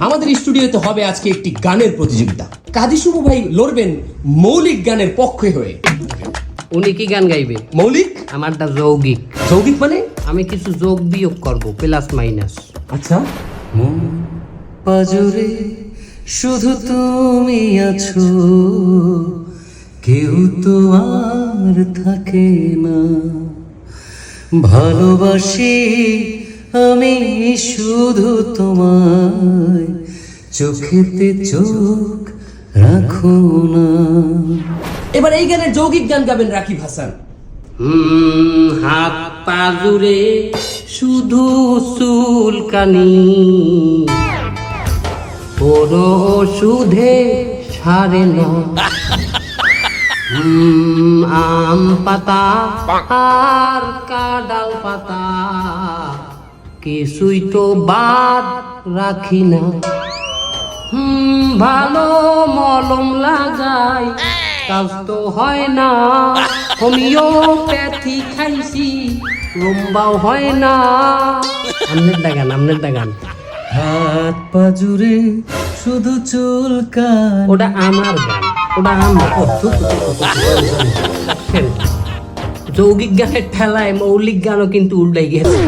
আমাদের স্টুডিওতে হবে আজকে একটি গানের প্রতিযোগিতা। কাজী শুভ ভাই লড়বেন মৌলিক গানের পক্ষে হয়ে। উনি কি গান গাইবে? মৌলিক? আমারটা যৌগিক। যৌগিক মানে? আমি কিছু যোগ বিয়োগ করব প্লাস মাইনাস। আচ্ছা। পাজরে শুধু তুমি আছো কেউ তো আর থাকে না। ভালোবাসি আমি শুধু তোমায় চোখেতে চোখ রাখো না। এবার এই গানের যৌগিক গান গাবেন রাকিব হাসান। হাত পা জুড়ে শুধু চুলকানি। কোনো ওষুধে সারে না। আম পাতা আর কাডাল পাতা। কিছুই তো বাদ রাখি না। হুম, ভালো মলম লাগাই কাজ তো হয় না। হোমিও হোমিওপ্যাথি খাইছি রুম্বাও হয় না। আমনের দাগান আমনের দাগান। হাত পাজুরে শুধু চুলকানি ওটা আমার গান ওটা আমার। যৌগিক গানের ঠেলায় মৌলিক গানও কিন্তু উল্টাই গেছে।